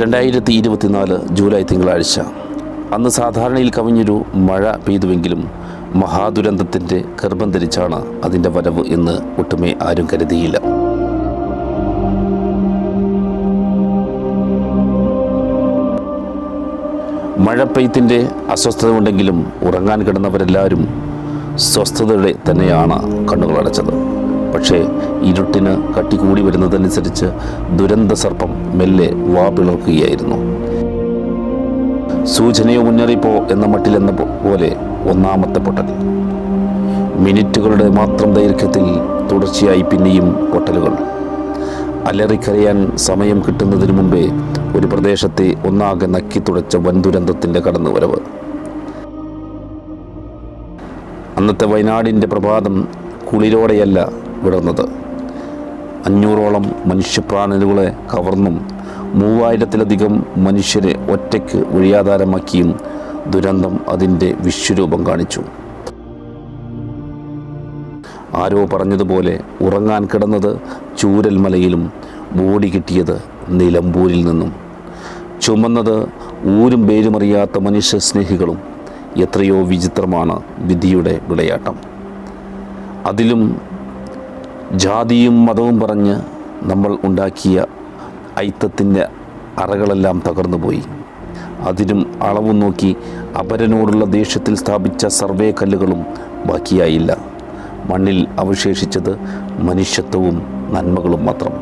രണ്ടായിരത്തി ഇരുപത്തിനാല് ജൂലൈ തിങ്കളാഴ്ച അന്ന് സാധാരണയിൽ കവിഞ്ഞൊരു മഴ പെയ്തുവെങ്കിലും മഹാദുരന്തത്തിന്റെ ഗർഭം ധരിച്ചാണ് അതിന്റെ വരവ് എന്ന് ഒട്ടുമേ ആരും കരുതിയില്ല. മഴ പെയ്ത്തിന്റെ അസ്വസ്ഥത ഉണ്ടെങ്കിലും ഉറങ്ങാൻ കിടന്നവരെല്ലാവരും സ്വസ്ഥതയുടെ തന്നെയാണ് കണ്ണുകളടച്ചത്. പക്ഷേ ഇരുട്ടിന് കട്ടികൂടി വരുന്നതനുസരിച്ച് ദുരന്ത സർപ്പം മെല്ലെ വാ പിളർക്കുകയായിരുന്നു. സൂചനയോ മുന്നറിയിപ്പോ എന്ന മട്ടിലെന്ന പോലെ ഒന്നാമത്തെ പൊട്ടൽ. മിനിറ്റുകളുടെ മാത്രം ദൈർഘ്യത്തിൽ തുടർച്ചയായി പിന്നെയും പൊട്ടലുകൾ. അലറിക്കരയാൻ സമയം കിട്ടുന്നതിന് മുമ്പേ ഒരു പ്രദേശത്തെ ഒന്നാകെ നക്കി തുടച്ച വൻ ദുരന്തത്തിന്റെ കടന്നുവരവ്. അന്നത്തെ വയനാടിന്റെ പ്രഭാതം കുളിരോടെയല്ല വിടർന്നത്. അഞ്ഞൂറോളം മനുഷ്യപ്രാണനുകളെ കവർന്നും മൂവായിരത്തിലധികം മനുഷ്യരെ ഒറ്റയ്ക്ക് ഒഴിയാധാരമാക്കിയും ദുരന്തം അതിന്റെ വിശ്വരൂപം കാണിച്ചു. ആരോ പറഞ്ഞതുപോലെ ഉറങ്ങാൻ കിടന്നത് ചൂരൽമലയിലും ബോഡി കിട്ടിയത് നിലമ്പൂരിൽ നിന്നും. ചുമന്നത് ഊരും പേരുമറിയാത്ത മനുഷ്യ സ്നേഹികളും എത്രയോ വിചിത്രമാണ് വിധിയുടെ വിളയാട്ടം. അതിലും ജാതിയും മതവും പറഞ്ഞ് നമ്മൾ ഉണ്ടാക്കിയ ഐത്തത്തിന്റെ അറകളെല്ലാം തകർന്നുപോയി. അതിനും അളവ് നോക്കി അപരനോടുള്ള ദേഷ്യത്തിൽ സ്ഥാപിച്ച സർവേ കല്ലുകളും ബാക്കിയായില്ല. മണ്ണിൽ അവശേഷിച്ചത് മനുഷ്യത്വവും നന്മകളും മാത്രം.